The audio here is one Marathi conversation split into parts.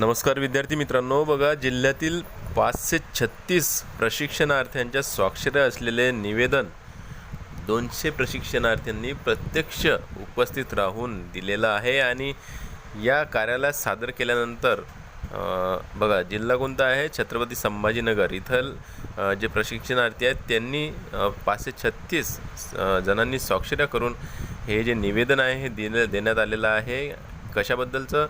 नमस्कार विद्यार्थी मित्रांनो. बघा जिल्ह्यातील पाचशे छत्तीस प्रशिक्षणार्थ्यांच्या स्वाक्षऱ्या असलेले निवेदन दोनशे प्रशिक्षणार्थ्यांनी प्रत्यक्ष उपस्थित राहून दिलेलं आहे आणि या कार्यालयात सादर केल्यानंतर बघा जिल्हा कोणता आहे? छत्रपती संभाजीनगर इथं जे प्रशिक्षणार्थी आहेत त्यांनी पाचशे छत्तीस जणांनी स्वाक्षऱ्या करून हे जे निवेदन आहे हे दिलं देण्यात आलेलं आहे. कशाबद्दलचं?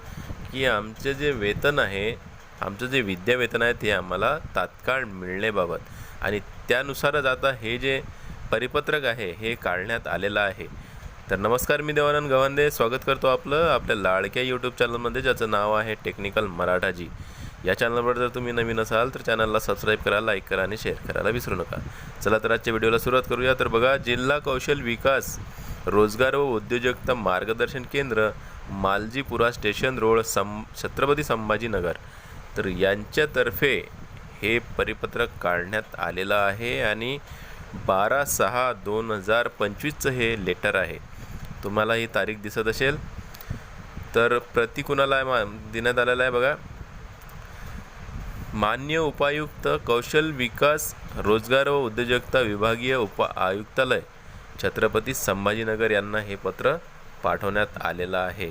की आमचे जे वेतन आहे आमचं जे विद्यावेतन आहे ते आम्हाला तात्काळ मिळण्याबाबत. आणि त्यानुसारच आता हे जे परिपत्रक आहे हे काढण्यात आलेलं आहे. तर नमस्कार मी देवानंद गव्हांदे स्वागत करतो आपलं आपल्या लाडक्या यूट्यूब चॅनलमध्ये ज्याचं नाव आहे टेक्निकल मराठाजी. या चॅनलवर जर तुम्ही नवीन असाल तर चॅनलला सबस्क्राईब करा लाईक करा आणि शेअर करायला विसरू नका. चला तर आजच्या व्हिडिओला सुरुवात करूया. तर बघा जिल्हा कौशल विकास रोजगार व उद्योजकता मार्गदर्शन केंद्र मालजीपुरा स्टेशन रोड सं छत्रपती संभाजीनगर तर यांच्यातर्फे हे परिपत्रक काढण्यात आलेलं आहे आणि बारा सहा दोन हजार पंचवीसचं हे लेटर आहे. तुम्हाला ही तारीख दिसत असेल. तर प्रति कुणाला आहे मा देण्यात आलेला आहे बघा. मान्य उपायुक्त कौशल विकास रोजगार व उद्योजकता विभागीय उप आयुक्तालय छत्रपती संभाजीनगर यांना हे पत्र पाठवण्यात आलेला आहे.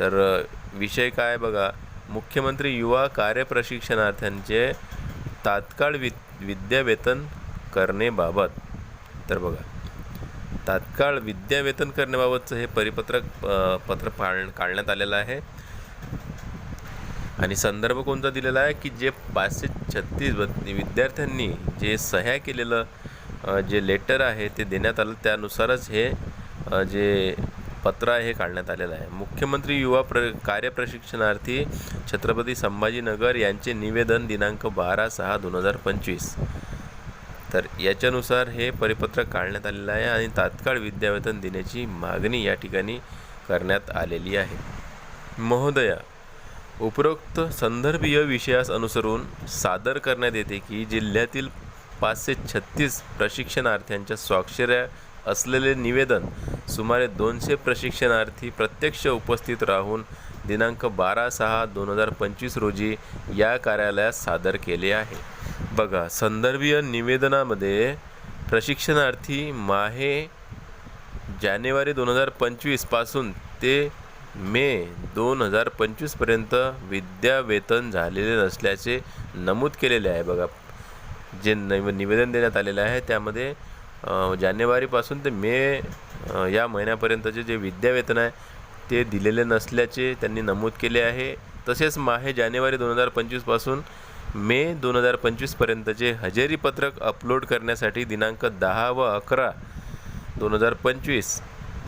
तर विषय काय बघा? मुख्यमंत्री युवा कार्यप्रशिक्षणार्थ्यांचे तात्काळ वि विद्यावेतन करणेबाबत तर बघा. तात्काळ विद्यावेतन करण्याबाबतचं हे परिपत्रक पत्र पाळ काढण्यात आलेलं आहे. आणि संदर्भ कोणता दिलेला आहे? की जे पाचशे छत्तीस विद्यार्थ्यांनी जे सह्या केलेलं जे लेटर आहे ते देण्यात आलं. त्यानुसारच हे जे पत्र हे काढण्यात आलेलं आहे. मुख्यमंत्री युवा प्र कार्यप्रशिक्षणार्थी छत्रपती संभाजीनगर यांचे निवेदन दिनांक बारा सहा दोन हजार पंचवीस. तर याच्यानुसार हे परिपत्रक काढण्यात आलेलं आहे आणि तात्काळ विद्यावेतन देण्याची मागणी या ठिकाणी करण्यात आलेली आहे. महोदया उपरोक्त संदर्भीय विषयास अनुसरून सादर करण्यात येते की जिल्ह्यातील पाचशे छत्तीस प्रशिक्षणार्थ्यांच्या स्वाक्षऱ्या असलेले निवेदन सुमारे दोनशे प्रशिक्षणार्थी प्रत्यक्ष उपस्थित राहून दिनांक बारा सहा दोन हजार पंचवीस रोजी या कार्यालयात सादर केले आहे. बघा संदर्भीय निवेदनामध्ये प्रशिक्षणार्थी माहे जानेवारी दोन हजार पंचवीसपासून ते मे दोन हजार पंचवीसपर्यंत विद्यावेतन झालेले नसल्याचे नमूद केलेले आहे. बघा जे नव निवेदन देण्यात आलेलं आहे त्यामध्ये जानेवारीपासून ते मे या महिन्यापर्यंतचे जे विद्यावेतन आहे ते दिलेले नसल्याचे त्यांनी नमूद केले आहे. तसेच माहे जानेवारी दोन हजार पंचवीसपासून मे दोन हजार पंचवीसपर्यंतचे हजेरी पत्रक अपलोड करण्यासाठी दिनांक दहा व अकरा दोन हजार पंचवीस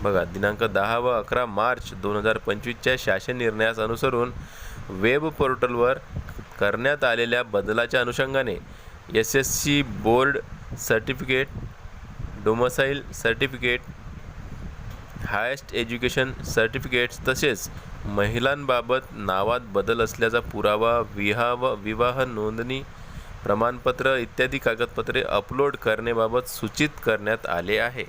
बघा दिनांक दहा व अकरा मार्च दोन हजार पंचवीसच्या शासन निर्णयास अनुसरून वेब पोर्टलवर करण्यात आलेल्या बदलाच्या अनुषंगाने S S C board certificate domicile certificate highest education certificates तसेच महिलांबाबत नावात बदल असल्याचा पुरावा विवाह विवाह नोंदणी प्रमाणपत्र इत्यादी कागदपत्रे अपलोड करण्याबाबत सूचित करण्यात आले आहे.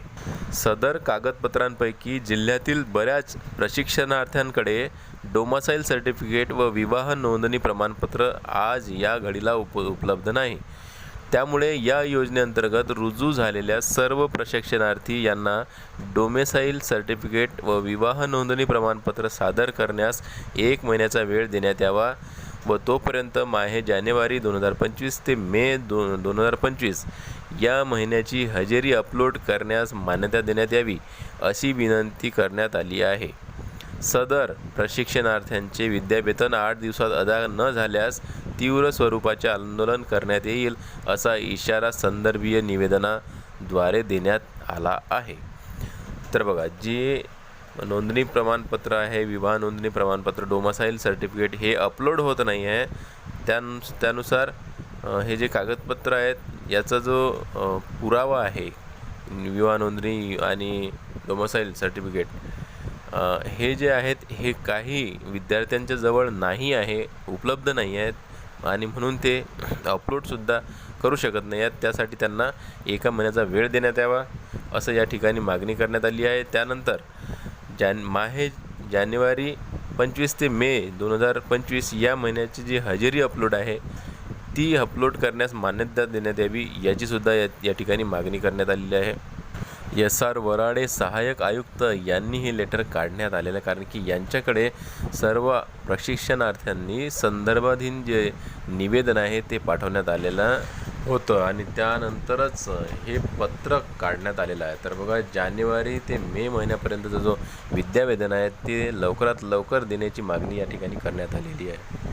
सदर कागदपत्रांपैकी जिल्ह्यातील बऱ्याच प्रशिक्षणार्थ्यांकडे डोमासाईल सर्टिफिकेट व विवाह नोंदणी प्रमाणपत्र आज या घडीला उप उपलब्ध नाही. त्यामुळे या योजनेअंतर्गत रुजू झालेल्या सर्व प्रशिक्षणार्थी यांना डोमेसाईल सर्टिफिकेट व विवाह नोंदणी प्रमाणपत्र सादर करण्यास एक महिन्याचा वेळ देण्यात यावा व तोपर्यंत माहे जानेवारी दोन हजार पंचवीस ते मे दोन दोन हजार पंचवीस या महिन्याची हजेरी अपलोड करण्यास मान्यता देण्यात यावी अशी विनंती करण्यात आली आहे. सदर प्रशिक्षणार्थ्यांचे विद्यावेतन आठ दिवसात अदा न झाल्यास तीव्र स्वरूपाचे आंदोलन करण्यात येईल असा इशारा संदर्भीय निवेदनाद्वारे देण्यात आला आहे. तर बघा जे नोंदणी प्रमाणपत्र आहे विवाह नोंदणी प्रमाणपत्र डोमासाईल सर्टिफिकेट हे अपलोड होत नाही आहे. त्यानु त्यानुसार हे जे कागदपत्र आहेत याचा जो पुरावा आहे विवाह नोंदणी आणि डोमासाईल सर्टिफिकेट हे जे आहेत हे काही विद्यार्थ्यांच्या जवळ नाही आहे उपलब्ध नाही आहेत. आणि म्हणून ते अपलोडसुद्धा करू शकत नाही. आहेत त्यासाठी त्यांना एका महिन्याचा वेळ देण्यात यावा असं या ठिकाणी मागणी करण्यात आली आहे. त्यानंतर जान माहे जानेवारी पंचवीस ते मे दोन हजार पंचवीस या महिन्याची जी हजेरी अपलोड आहे ती अपलोड करण्यास मान्यता देण्यात यावी याचीसुद्धा या या ठिकाणी मागणी करण्यात आलेली आहे. एस आर वराडे सहाय्यक आयुक्त यांनी हे लेटर काढण्यात आलेलं आहे. कारण की यांच्याकडे सर्व प्रशिक्षणार्थ्यांनी संदर्भाधीन जे निवेदन आहे ते पाठवण्यात आलेलं होतं. आणि त्यानंतरच हे पत्र काढण्यात आलेलं आहे. तर बघा जानेवारी ते मे महिन्यापर्यंतचा जो विद्यावेतन आहे ते लवकरात लवकर देण्याची मागणी या ठिकाणी करण्यात आलेली आहे.